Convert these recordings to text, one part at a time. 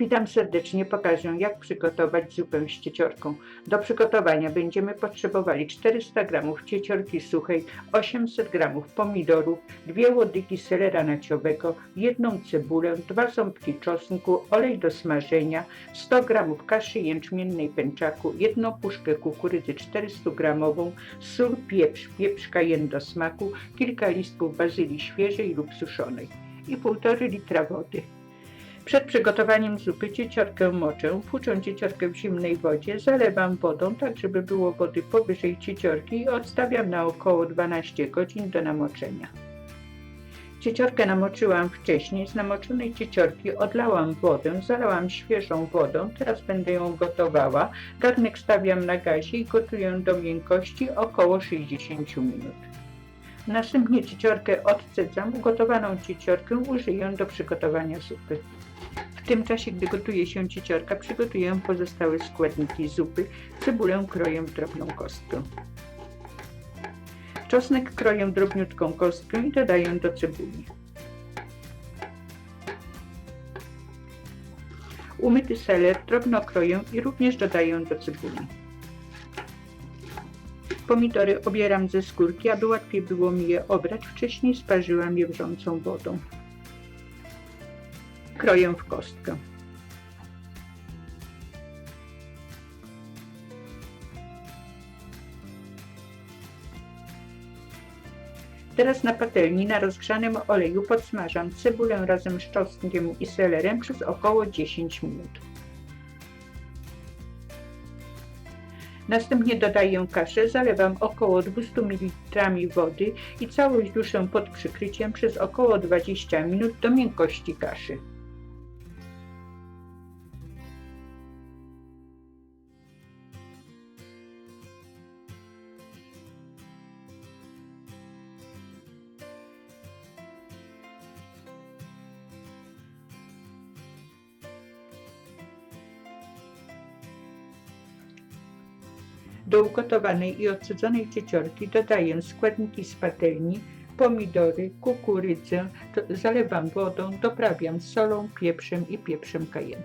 Witam serdecznie, pokażę jak przygotować zupę z cieciorką. Do przygotowania będziemy potrzebowali 400 g cieciorki suchej, 800 g pomidorów, dwie łodygi selera naciowego, jedną cebulę, dwa ząbki czosnku, olej do smażenia, 100 g kaszy jęczmiennej pęczaku, jedną puszkę kukurydzy 400 g, sól, pieprz, pieprz kajen do smaku, kilka listków bazylii świeżej lub suszonej i 1,5 litra wody. Przed przygotowaniem zupy cieciorkę moczę, płuczę cieciorkę w zimnej wodzie, zalewam wodą, tak żeby było wody powyżej cieciorki i odstawiam na około 12 godzin do namoczenia. Cieciorkę namoczyłam wcześniej, z namoczonej cieciorki odlałam wodę, zalałam świeżą wodą, teraz będę ją gotowała. Garnek stawiam na gazie i gotuję do miękkości około 60 minut. Następnie cieciorkę odcedzam, ugotowaną cieciorkę użyję do przygotowania zupy. W tym czasie, gdy gotuje się cieciorka, przygotuję pozostałe składniki zupy. Cebulę kroję w drobną kostkę. Czosnek kroję drobniutką kostkę i dodaję do cebuli. Umyty seler drobno kroję i również dodaję do cebuli. Pomidory obieram ze skórki, aby łatwiej było mi je obrać. Wcześniej sparzyłam je wrzącą wodą. Kroję w kostkę. Teraz na patelni na rozgrzanym oleju podsmażam cebulę razem z czosnkiem i selerem przez około 10 minut. Następnie dodaję kaszę, zalewam około 200 ml wody i całość duszę pod przykryciem przez około 20 minut do miękkości kaszy. Do ugotowanej i odcedzonej cieciorki dodaję składniki z patelni, pomidory, kukurydzę, zalewam wodą, doprawiam solą, pieprzem i pieprzem kajen.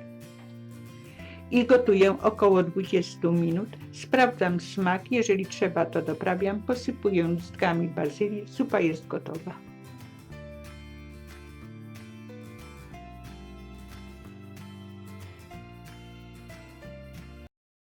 I gotuję około 20 minut. Sprawdzam smak, jeżeli trzeba to doprawiam, posypuję listkami bazylii, zupa jest gotowa.